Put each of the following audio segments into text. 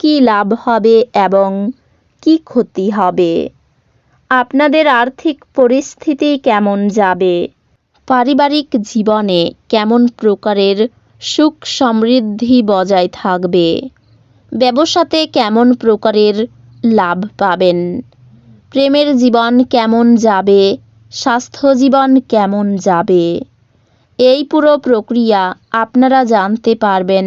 কি লাভ হবে এবং কি ক্ষতি হবে? আপনাদের আর্থিক পরিস্থিতি কেমন যাবে? পারিবারিক জীবনে কেমন প্রকারের সুখ সমৃদ্ধি বজায় থাকবে? ব্যবসাতে কেমন প্রকারের লাভ পাবেন? প্রেমের জীবন কেমন যাবে? স্বাস্থ্য জীবন কেমন যাবে? এই পুরো প্রক্রিয়া আপনারা জানতে পারবেন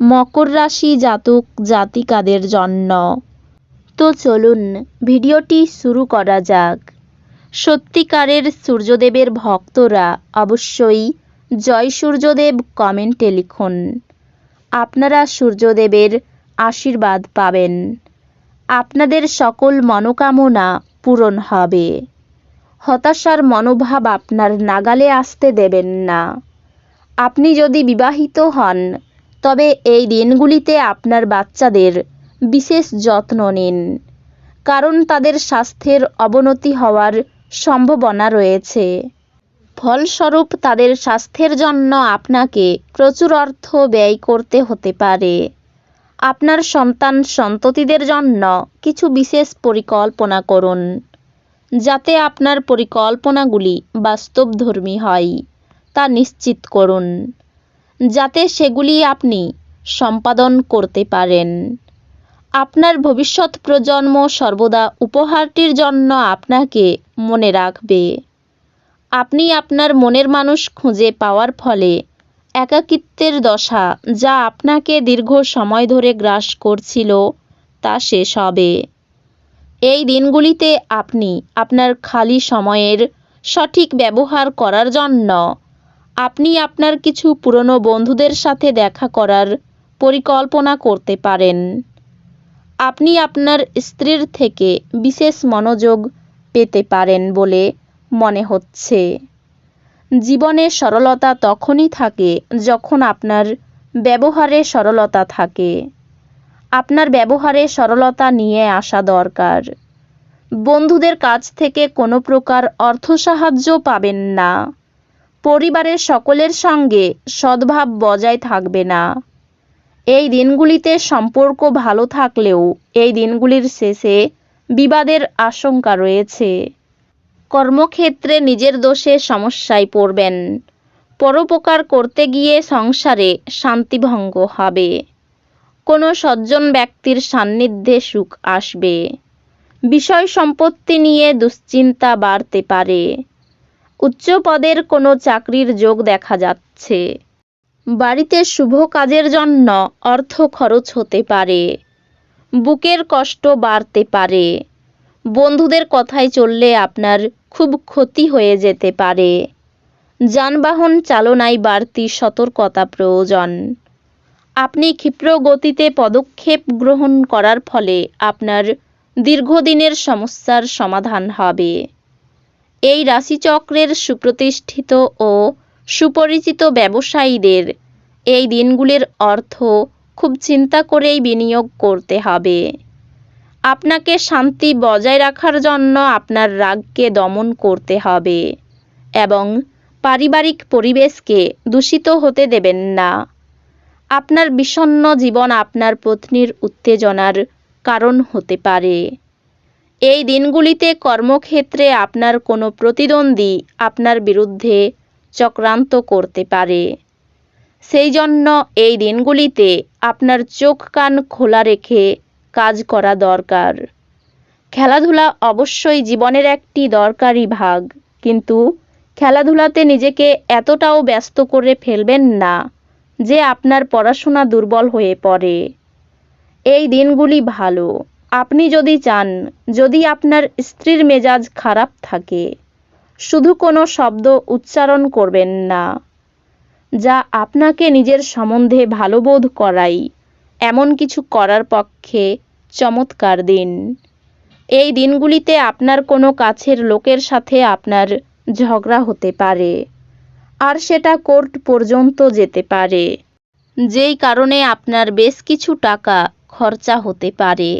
মকর রাশি জাতক, জাতিকাদের জন্য। তো চলুন, ভিডিওটি শুরু করা যাক। সত্যিকারের সূর্যদেবের ভক্তরা অবশ্যই জয় সূর্যদেব কমেন্টে লিখুন। আপনারা সূর্যদেবের আশীর্বাদ পাবেন। আপনাদের সকল মনোকামনা পূরণ হবে। হতাশার মনোভাব আপনার নাগালে আসতে দেবেন না। আপনি যদি বিবাহিত হন তবে এই দিনগুলিতে আপনার বাচ্চাদের বিশেষ যত্ন নিন। কারণ তাদের স্বাস্থ্যের অবনতি হওয়ার সম্ভাবনা রয়েছে। ফলস্বরূপ তাদের স্বাস্থ্যের জন্য আপনাকে প্রচুর অর্থ ব্যয় করতে হতে পারে। আপনার সন্তান সন্ততিদের জন্য কিছু বিশেষ পরিকল্পনা করুন, যাতে আপনার পরিকল্পনাগুলি বাস্তবধর্মী হয়, তা নিশ্চিত করুন। যাতে সেগুলি আপনি সম্পাদন করতে পারেন। আপনার ভবিষ্যৎ প্রজন্ম সর্বদা উপহারটির জন্য আপনাকে মনে রাখবে। আপনি আপনার মনের মানুষ খুঁজে পাওয়ার ফলে একাকিত্বের দশা যা আপনাকে দীর্ঘ সময় ধরে গ্রাস করছিল, তা শেষ হবে। এই দিনগুলিতে আপনি আপনার খালি সময়ের সঠিক ব্যবহার করার জন্য আপনি আপনার কিছু পুরনো বন্ধুদের সাথে দেখা করার পরিকল্পনা করতে পারেন। আপনি আপনার স্ত্রীর থেকে বিশেষ মনোযোগ পেতে পারেন বলে মনে হচ্ছে। জীবনে সরলতা তখনই থাকে যখন আপনার ব্যবহারে সরলতা থাকে। আপনার ব্যবহারে সরলতা নিয়ে আসা দরকার। বন্ধুদের কাছ থেকে কোনো প্রকার অর্থ সাহায্য পাবেন না। পরিবারের সকলের সঙ্গে সদ্ভাব বজায় থাকবে না। এই দিনগুলিতে সম্পর্ক ভালো থাকলেও এই দিনগুলির শেষে বিবাদের আশঙ্কা রয়েছে। কর্মক্ষেত্রে নিজের দোষে সমস্যায় পড়বেন। পরোপকার করতে গিয়ে সংসারে শান্তিভঙ্গ হবে। কোনো সজ্জন ব্যক্তির সান্নিধ্যে সুখ আসবে। বিষয় সম্পত্তি নিয়ে দুশ্চিন্তা বাড়তে পারে। উচ্চ পদের কোনো চাকরির যোগ দেখা যাচ্ছে। বাড়িতে শুভ কাজের জন্য অর্থ খরচ হতে পারে। বুকের কষ্ট বাড়তে পারে। বন্ধুদের কথায় চললে আপনার খুব ক্ষতি হয়ে যেতে পারে। যানবাহন চালনায় বাড়তি সতর্কতা প্রয়োজন। আপনি ক্ষিপ্র গতিতে পদক্ষেপ গ্রহণ করার ফলে আপনার দীর্ঘদিনের সমস্যার সমাধান হবে। এই রাশিচক্রের সুপ্রতিষ্ঠিত ও সুপরিচিত ব্যবসায়ীদের এই দিনগুলির অর্থ খুব চিন্তা করেই বিনিয়োগ করতে হবে। আপনাকে শান্তি বজায় রাখার জন্য আপনার রাগকে দমন করতে হবে এবং পারিবারিক পরিবেশকে দূষিত হতে দেবেন না। আপনার বিষণ্ন জীবন আপনার পত্নীর উত্তেজনার কারণ হতে পারে। এই দিনগুলিতে কর্মক্ষেত্রে আপনার কোনো প্রতিদ্বন্দ্বী আপনার বিরুদ্ধে চক্রান্ত করতে পারে। সেই জন্য এই দিনগুলিতে আপনার চোখ কান খোলা রেখে কাজ করা দরকার। খেলাধুলা অবশ্যই জীবনের একটি দরকারি ভাগ, কিন্তু খেলাধুলাতে নিজেকে এতটাও ব্যস্ত করে ফেলবেন না যে আপনার পড়াশোনা দুর্বল হয়ে পড়ে। এই দিনগুলি ভালো। আপনি যদি চান, যদি আপনার স্ত্রীর মেজাজ খারাপ থাকে, শুধু কোনো শব্দ উচ্চারণ করবেন না, যা আপনাকে নিজের সম্বন্ধে ভালো বোধ করাই, এমন কিছু করার পক্ষে চমৎকার দিন। এই দিনগুলিতে আপনার কোনো কাছের লোকের সাথে আপনার ঝগড়া হতে পারে, আর সেটা কোর্ট পর্যন্ত যেতে পারে, যেই কারণে আপনার বেশ কিছু টাকা খরচা হতে পারে।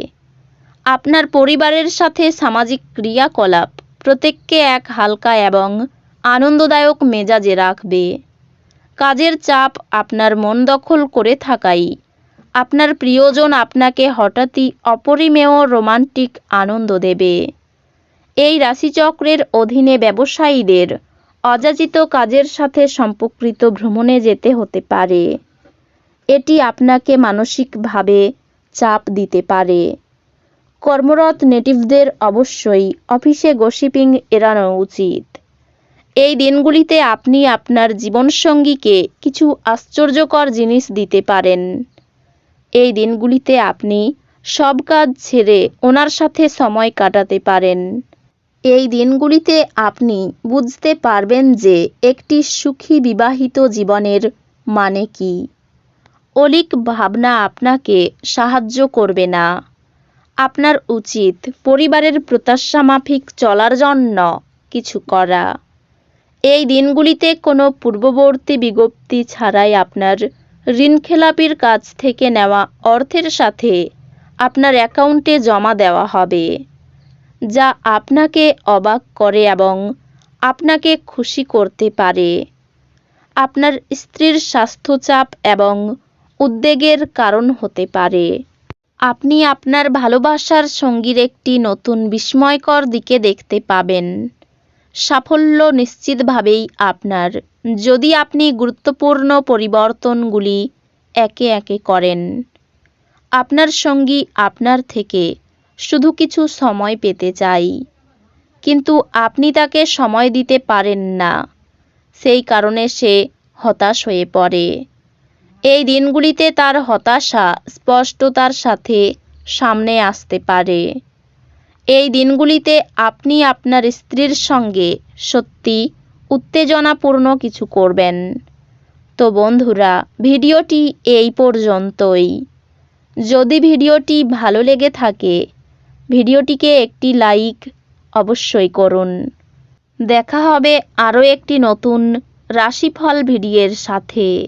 আপনার পরিবারের সাথে সামাজিক ক্রিয়াকলাপ, প্রত্যেককে এক হালকা এবং আনন্দদায়ক মেজাজে রাখবে। কাজের চাপ আপনার মন দখল করে থাকাই। আপনার প্রিয়জন আপনাকে হঠাৎই অপরিমেয় রোমান্টিক আনন্দ দেবে। এই রাশিচক্রের অধীনে ব্যবসায়ীদের অযাচিত কাজের সাথে সম্পর্কিত ভ্রমণে যেতে হতে পারে। এটি আপনাকে মানসিকভাবে চাপ দিতে পারে। কর্মরত নেটিভদের অবশ্যই অফিসে গসিপিং এড়ানো উচিত। এই দিনগুলিতে আপনি আপনার জীবনসঙ্গীকে কিছু আশ্চর্যকর জিনিস দিতে পারেন। এই দিনগুলিতে আপনি সব কাজ ছেড়ে ওনার সাথে সময় কাটাতে পারেন। এই দিনগুলিতে আপনি বুঝতে পারবেন যে একটি সুখী বিবাহিত জীবনের মানে কি। অলিক ভাবনা আপনাকে সাহায্য করবে না। আপনার উচিত পরিবারের প্রত্যাশা মাফিক চলার জন্য কিছু করা। এই দিনগুলিতে কোনো পূর্ববর্তী বিজ্ঞপ্তি ছাড়াই আপনার ঋণখেলাপির কাছ থেকে নেওয়া অর্থের সাথে আপনার অ্যাকাউন্টে জমা দেওয়া হবে, যা আপনাকে অবাক করে এবং আপনাকে খুশি করতে পারে। আপনার স্ত্রীর স্বাস্থ্যচাপ এবং উদ্বেগের কারণ হতে পারে। আপনি আপনার ভালোবাসার সঙ্গীর একটি নতুন বিস্ময়কর দিকে দেখতে পাবেন। সাফল্য নিশ্চিতভাবেই আপনার। যদি আপনি গুরুত্বপূর্ণ পরিবর্তনগুলি একে একে করেন, আপনার সঙ্গী আপনার থেকে শুধু কিছু সময় পেতে চাই। কিন্তু আপনি তাকে সময় দিতে পারেন না। সেই কারণে সে হতাশ হয়ে পড়ে। এই দিনগুলিতে তার হতাশা স্পষ্টতার সাথে সামনে আসতে পারে। এই দিনগুলিতে আপনি আপনার স্ত্রীর সঙ্গে সত্যি উত্তেজনাপূর্ণ কিছু করবেন। তো বন্ধুরা, ভিডিওটি এই পর্যন্তই। যদি ভিডিওটি ভালো লেগে থাকে, ভিডিওটিকে একটি লাইক অবশ্যই করুন। দেখা হবে আরও একটি নতুন রাশিফল ভিডিওর সাথে।